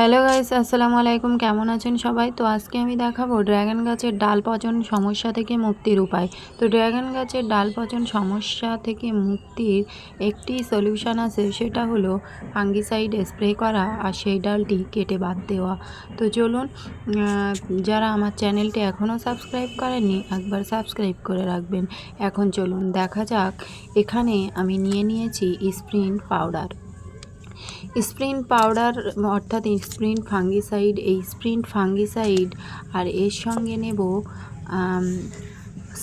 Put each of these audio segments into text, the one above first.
Hello guys, আসসালামু আলাইকুম। কেমন আছেন সবাই? তো আজকে আমি দেখাবো ড্র্যাগন গাছের ডাল পচন সমস্যা থেকে মুক্তির উপায়। তো ড্র্যাগন গাছের ডাল পচন সমস্যা থেকে মুক্তির একটি সলিউশন আছে, সেটা হলো ফাঙ্গিসাইড স্প্রে করা আর সেই ডালটি কেটে বাদ দেওয়া। তো চলুন যারা আমার চ্যানেলটি এখনও সাবস্ক্রাইব করেননি, একবার সাবস্ক্রাইব করে রাখবেন। এখন চলুন, দেখা যাক। এখানে আমি নিয়ে নিয়েছি স্প্রিন পাউডার। স্প্রিন পাউডার, অর্থাৎ স্প্রিন ফাঙ্গিসাইড, এই স্প্রিন ফাঙ্গিসাইড আর এর সঙ্গে নেব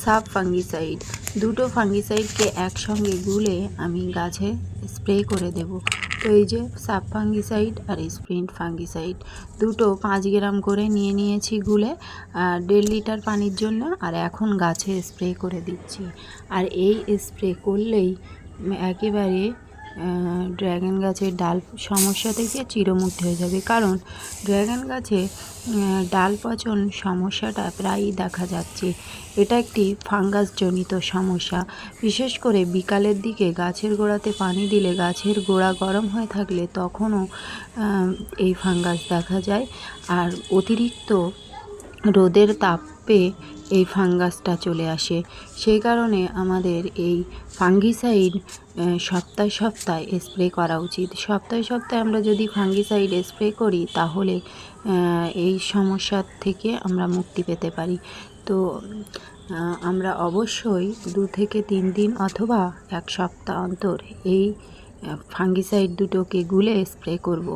সাব ফাঙ্গিসাইড। দুটো ফাঙ্গিসাইডকে একসঙ্গে গুলে আমি গাছে স্প্রে করে দেব। তো এই যে সাব ফাঙ্গিসাইড আর স্প্রিন ফাঙ্গিসাইড, দুটো পাঁচ গ্রাম করে নিয়ে নিয়েছি গুলে দেড় লিটার পানির জন্য, আর এখন গাছে স্প্রে করে দিচ্ছি। আর এই স্প্রে করলেই একেবারে ড্র্যাগন গাছের ডাল সমস্যা থেকে চিরমুক্ত হয়ে যাবে। কারণ ড্র্যাগন গাছে ডাল পচন সমস্যাটা প্রায়ই দেখা যাচ্ছে। এটা একটি ফাঙ্গাসজনিত সমস্যা। বিশেষ করে বিকালের দিকে গাছের গোড়াতে পানি দিলে গাছের গোড়া গরম হয়ে থাকলে তখনও এই ফাঙ্গাস দেখা যায়। আর অতিরিক্ত রোদের তাপে এই ফাঙ্গাসটা চলে আসে। সেই কারণে আমাদের এই ফাঙ্গিসাইড সপ্তাহে সপ্তাহে স্প্রে করা উচিত। সপ্তাহে সপ্তাহে আমরা যদি ফাঙ্গিসাইড স্প্রে করি, তাহলে এই সমস্যার থেকে আমরা মুক্তি পেতে পারি। তো আমরা অবশ্যই দু থেকে তিন দিন অথবা এক সপ্তাহ অন্তর এই ফাঙ্গিসাইড দুটোকে গুলে স্প্রে করব।